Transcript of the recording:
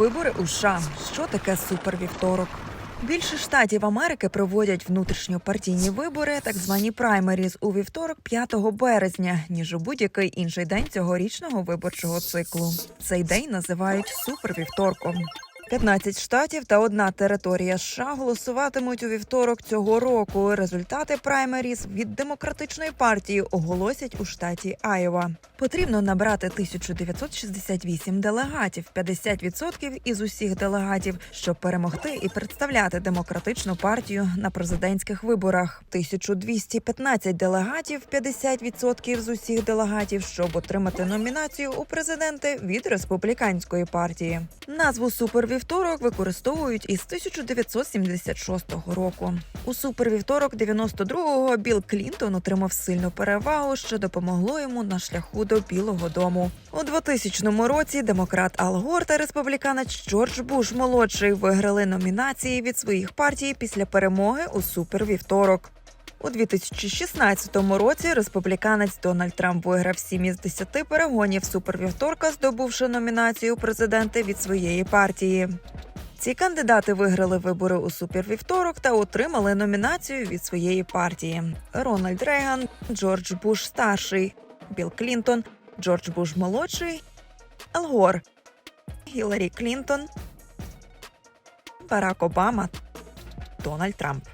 Вибори у США. Що таке супервівторок? Більше штатів Америки проводять внутрішньопартійні вибори, так звані праймеріз, у вівторок 5 березня, ніж у будь-який інший день цьогорічного виборчого циклу. Цей день називають супервівторком. 15 штатів та одна територія США голосуватимуть у вівторок цього року. Результати праймеріз від демократичної партії оголосять у штаті Айова. Потрібно набрати 1968 делегатів, 50% із усіх делегатів, щоб перемогти і представляти демократичну партію на президентських виборах. 1215 делегатів, 50% з усіх делегатів, щоб отримати номінацію у президенти від республіканської партії. Назву супервівторок використовують із 1976 року. У супервівторок 92-го Білл Клінтон отримав сильну перевагу, що допомогло йому на шляху до Білого Дому. У 2000 році демократ Ал Гор та республіканець Джордж Буш молодший виграли номінації від своїх партій після перемоги у супервівторок. У 2016 році республіканець Дональд Трамп виграв 7 із 10 перегонів супервівторка, здобувши номінацію у президенти від своєї партії. Ці кандидати виграли вибори у супервівторок та отримали номінацію від своєї партії: Рональд Рейган, Джордж Буш старший, Білл Клінтон, Джордж Буш молодший, Ал Гор, Гіларі Клінтон, Барак Обама, Дональд Трамп.